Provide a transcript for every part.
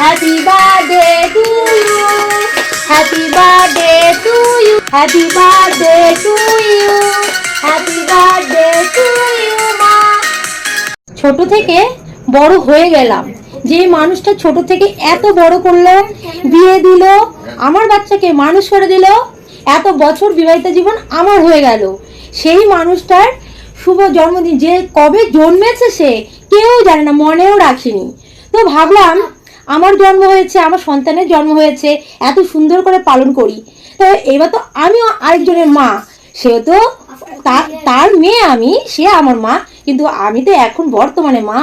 Happy birthday to you happy birthday to you happy birthday to you happy birthday to you মা ছোট থেকে বড় হয়ে গেলাম। যে মানুষটা ছোট থেকে এত বড় করল, বিয়ে দিল, আমার বাচ্চাকে মানুষ করে দিল, এত বছর বিবাহিত জীবন আমার হয়ে গেল। সেই মানুষটার শুভ জন্মদিন যে কবে জন্মেছে সে কেউ জানে না, মনেও রাখিনি। তো ভাবলাম আমার জন্ম হয়েছে, আমার সন্তানের জন্ম হয়েছে, এত সুন্দর করে পালন করি। তো এবার তো আমিও আরেকজনের মা। সে তো তার মেয়ে আমি, সে আমার মা, কিন্তু আমি তো এখন বর্তমানে মা।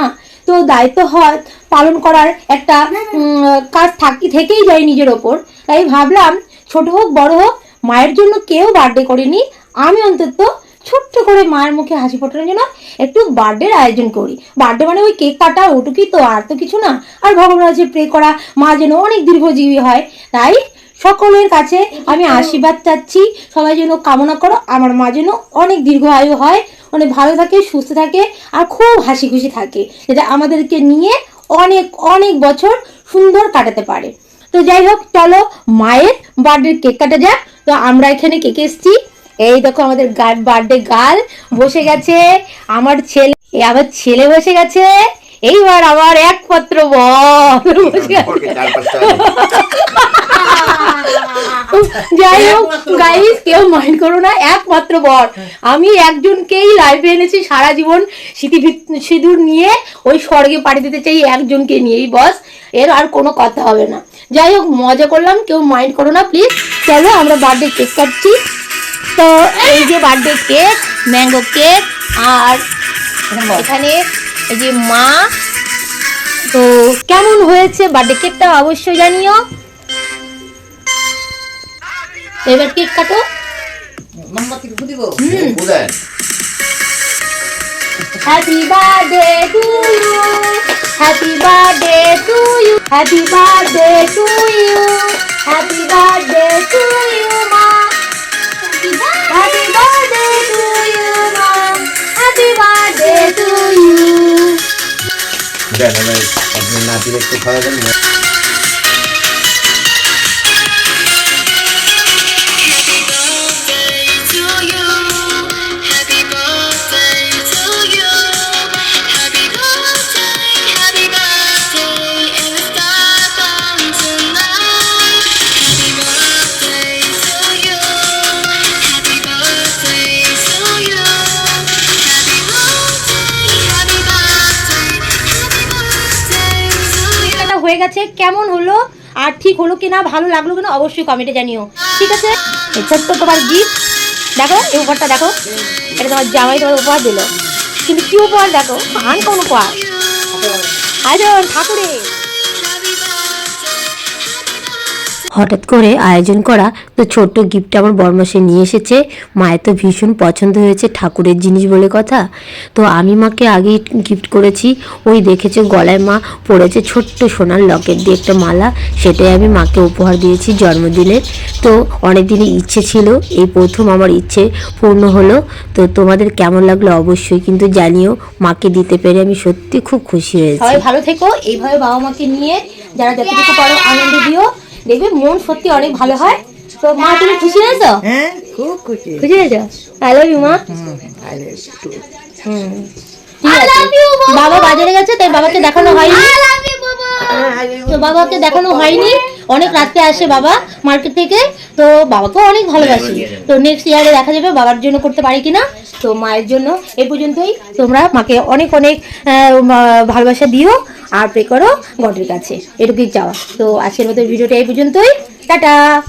তো দায়িত্ব হয় পালন করার একটা কাজ থাকি, থেকেই যায় নিজের ওপর। তাই ভাবলাম, ছোট হোক, বড় হোক, মায়ের জন্য কেউ বার্থডে করেনি। আমি অন্তত ছোট্ট করে মায়ের মুখে হাসি ফোটানোর জন্য একটু বার্থডের আয়োজন করি। বার্থডে মানে ওই কেক কাটা ওটুকুই তো, আর তো কিছু না। আর ভগবানের কাছে প্রে করা, মা যেন অনেক দীর্ঘজীবী হয়। তাই সকলের কাছে আমি আশীর্বাদ চাচ্ছি। সবাই যেন কামনা করো, আমার মা যেন অনেক দীর্ঘ আয়ু হয়, অনেক ভালো থাকে, সুস্থ থাকে, আর খুব হাসি খুশি থাকে। যেটা আমাদেরকে নিয়ে অনেক অনেক বছর সুন্দর কাটাতে পারে। তো যাই হোক, চলো মায়ের বার্থডে কেক কাটা যাক। তো আমরা এখানে কেক এসছি। এই দেখো আমাদের বার্থডে গার্ল বসে গেছে। আমার ছেলে আমার ছেলে বসে গেছে। এইবার আমার একমাত্র বর. যাই হোক গাইস কেউ মাইন্ড করো না একমাত্র বর। আমি একজনকেই লাইভে এনেছি সারা জীবন স্মৃতি ভিত- সিঁদুর নিয়ে ওই স্বর্গে পাড়ি দিতে চাই একজনকে নিয়েই বস এর আর কোনো কথা হবে না। যাই হোক মজা করলাম কেউ মাইন্ড করো না প্লিজ চলো আমরা বার্থডে কেক কাটছি। তো এই যে বার্থডে কেক ম্যাঙ্গো কেক আর এখানে এই যে মা। তো কেমন হয়েছে বার্থডে কেকটা অবশ্যই জানিও। এবার কেক কাটো. Happy birthday to you happy birthday to you happy birthday to you happy Udan, আমার আপনার নাতির একটু খাওয়া দেন হয়ে গেছে, কেমন হলো আর ঠিক হলো কিনা, ভালো লাগল কিনা অবশ্যই কমেন্টে জানিও। ঠিক আছে? ছোট্ট তোমার গিফট দেখো, এই উপহারটা দেখো। এটা তোমার জামাই তোমার উপহার দিল। কিন্তু কি উপহার দেখো? আন কোন উপহার আয়োজন ঠাকুরে হঠাৎ করে আয়োজন করা তো ছোট্ট গিফট আমার বরমাসে নিয়ে এসেছে। মায়ের তো ভীষণ পছন্দ হয়েছে ঠাকুরের জিনিস বলে কথা। তো আমি মাকে আগেই গিফট করেছি। ওই দেখেছে গলায় মা পড়েছে ছোট্ট সোনার লকেট দিয়ে একটা মালা। সেটাই আমি মাকে উপহার দিয়েছি জন্মদিনের। তো অনেক দিনের ইচ্ছে ছিল। এই প্রথম আমার ইচ্ছে পূর্ণ হলো। তো তোমাদের কেমন লাগল অবশ্যই কিন্তু জানিও। মাকে দিতে পেরে আমি সত্যি খুব খুশি হয়েছি। ভালো থেকো। এইভাবে বাবা মাকে নিয়ে যারা যতটুকু পারো আনন্দ দিও। দেখবে মন সত্যি অনেক ভালো হয়। তো মা তুমি খুশি হয়েছো? হ্যাঁ খুব খুশি। খুশি হয়েছো? আই লাভ ইউ মা। I love you hmm. ঠিক আছে। বাবা বাজারে গেছে তাই বাবাকে দেখানো হয়নি। তো বাবাকে দেখানো হয়নি। অনেক রাত্রে আসে বাবা মার্কেট থেকে। তো বাবাকে অনেক ভালোবাসি। তো নেক্সট ইয়ারে দেখা যাবে বাবার জন্য করতে পারি কিনা। তো মায়ের জন্য এ পর্যন্তই। তোমরা মাকে অনেক অনেক ভালোবাসা দিও। আর প্রে করো গডের কাছে। এটুকুই চাওয়া। তো আজকের মতো ভিডিওটা এই পর্যন্তই। টাটা!